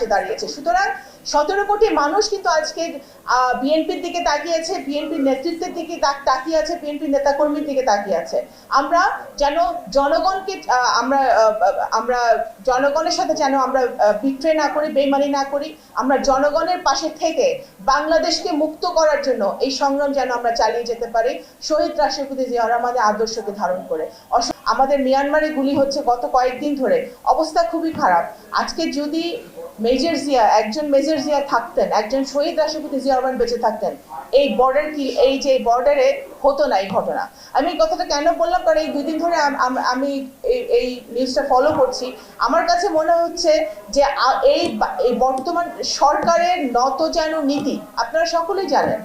পাশে দাঁড়িয়েছে সুতরাং সতেরো কোটি মানুষ কিন্তু আজকে বিএনপির দিকে তাকিয়েছে বিএনপির নেতৃত্বের দিকে তাকিয়ে আছে বিএনপির নেতাকর্মীর দিকে তাকিয়ে আছে। আমরা যেন জনগণকে আমরা আমরা জনগণের সাথে যেন আমরা বিক্রয় না করি বেমানি না করি, আমরা জনগণের পাশে থেকে বাংলাদেশকে মুক্ত করার জন্য এই সংগ্রাম যেন আমরা চালিয়ে যেতে পারি, শহীদ রাষ্ট্রপতি জিয়া রহমানের আদর্শকে ধারণ করে। আমাদের মিয়ানমারে গুলি হচ্ছে গত কয়েকদিন ধরে। অবস্থা খুবই খারাপ। আজকে যদি মেজর জিয়া, একজন মেজর জিয়া থাকতেন, একজন শহীদ রাষ্ট্রপতি জিয়া বেঁচে থাকতেন। এই বর্ডার কি, এই যে বর্ডারে হতো না এই ঘটনা। আমি এই কথাটা কেন বললাম? কারণ এই দুদিন ধরে আম- এই- নিউজটা ফলো করছি। আমার কাছে মনে হচ্ছে যে এই বর্তমান সরকারের নত যেন নীতি, আপনারা সকলেই জানেন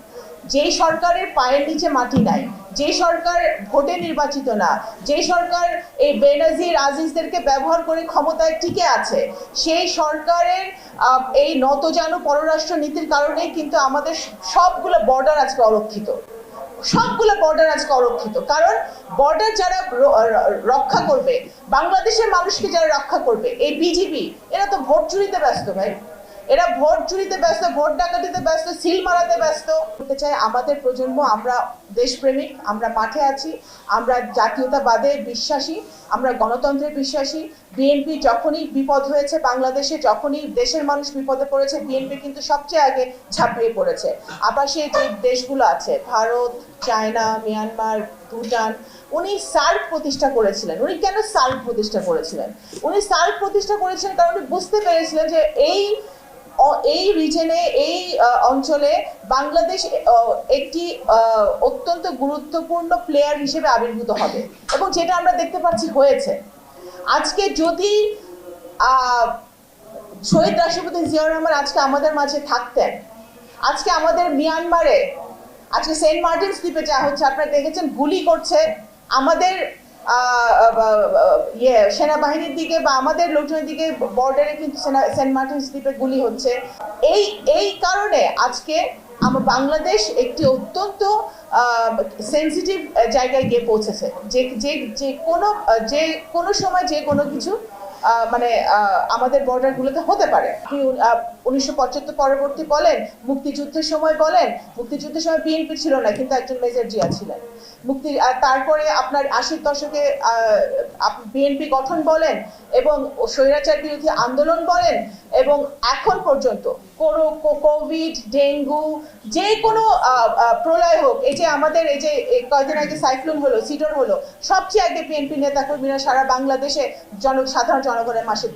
যেই সরকারের পায়ের নিচে মাটি নাই, যে সরকার ভোটে নির্বাচিত না, যে সরকার এই বেনাজির আজিজদেরকে ব্যবহার করে ক্ষমতায় টিকে আছে, সেই সরকারের এই নতজানু পররাষ্ট্র নীতির কারণেই কিন্তু আমাদের সবগুলো বর্ডার আজকে অরক্ষিত। সবগুলো বর্ডার আজকে অরক্ষিত। কারণ বর্ডার যারা রক্ষা করবে, বাংলাদেশের মানুষকে যারা রক্ষা করবে, এই বিজিবি এরা তো ভোট চুরিতে ব্যস্ত ভাই। এরা ভোট চুরিতে ব্যস্ত, ভোট ডাকাতিতে ব্যস্ত, সিল মারাতে ব্যস্ত। বলতে চাই, আমাদের প্রজন্ম, আমরা দেশপ্রেমিক, আমরা মাঠে আছি, আমরা জাতীয়তাবাদে বিশ্বাসী, আমরা গণতন্ত্রে বিশ্বাসী। বিএনপি যখনই বিপদ হয়েছে বাংলাদেশে, যখনই দেশের মানুষ বিপদে পড়েছে, বিএনপি কিন্তু সবচেয়ে আগে ঝাঁপিয়ে পড়েছে। আবাসে যে দেশগুলো আছে, ভারত, চায়না, মিয়ানমার, ভুটান, উনি সার্ক প্রতিষ্ঠা করেছিলেন। উনি কেন সার্ক প্রতিষ্ঠা করেছিলেন? উনি সার্ক প্রতিষ্ঠা করেছিলেন কারণ উনি বুঝতে পেরেছিলেন যে এই এই রিজনে এই অঞ্চলে বাংলাদেশ একটি অত্যন্ত গুরুত্বপূর্ণ প্লেয়ার হিসেবে আবির্ভূত হবে এবং যেটা আমরা দেখতে পাচ্ছি হয়েছে। আজকে যদি শহীদ রাষ্ট্রপতি জিয়াউর রহমান আজকে আমাদের মাঝে থাকতেন, আজকে আমাদের মিয়ানমারে, আজকে সেন্ট মার্টিন দ্বীপে যা হচ্ছে, আপনারা দেখেছেন, গুলি করছে আমাদের ইয়ে সেনাবাহিনীর দিকে বা আমাদের লোকজনের দিকে বর্ডারে কিন্তু সেনা- সেন্ট মার্টিনস দ্বীপে গুলি হচ্ছে। এই এই কারণে আজকে আমার বাংলাদেশ একটি অত্যন্ত সেন্সিটিভ জায়গায় গিয়ে পৌঁছেছে। যে যে যে কোনো যে কোনো সময় যে কোনো কিছু মানে আমাদের বর্ডারগুলোতে হতে পারে। উনিশশো পঁচাত্তর পরবর্তী বলেন, মুক্তিযুদ্ধের সময় বলেন, মুক্তিযুদ্ধের সময় বিএনপি ছিল না, কিন্তু একজন মেজর জিয়া ছিলেন। মুক্তি তারপরে আপনার আশির দশকে বিএনপি গঠন বলেন এবং স্বৈরাচার বিরোধী আন্দোলন বলেন এবং এখন পর্যন্ত কোনো কোভিড, ডেঙ্গু, যে কোনো প্রলয় হোক, এই যে আমাদের এই যে, এই কয়দিন আগে সাইক্লোন হলো, সিডর হলো, সবচেয়ে আগে বিএনপি নেতাকর্মীরা সারা বাংলাদেশে জন, সাধারণ জনগণের মাসে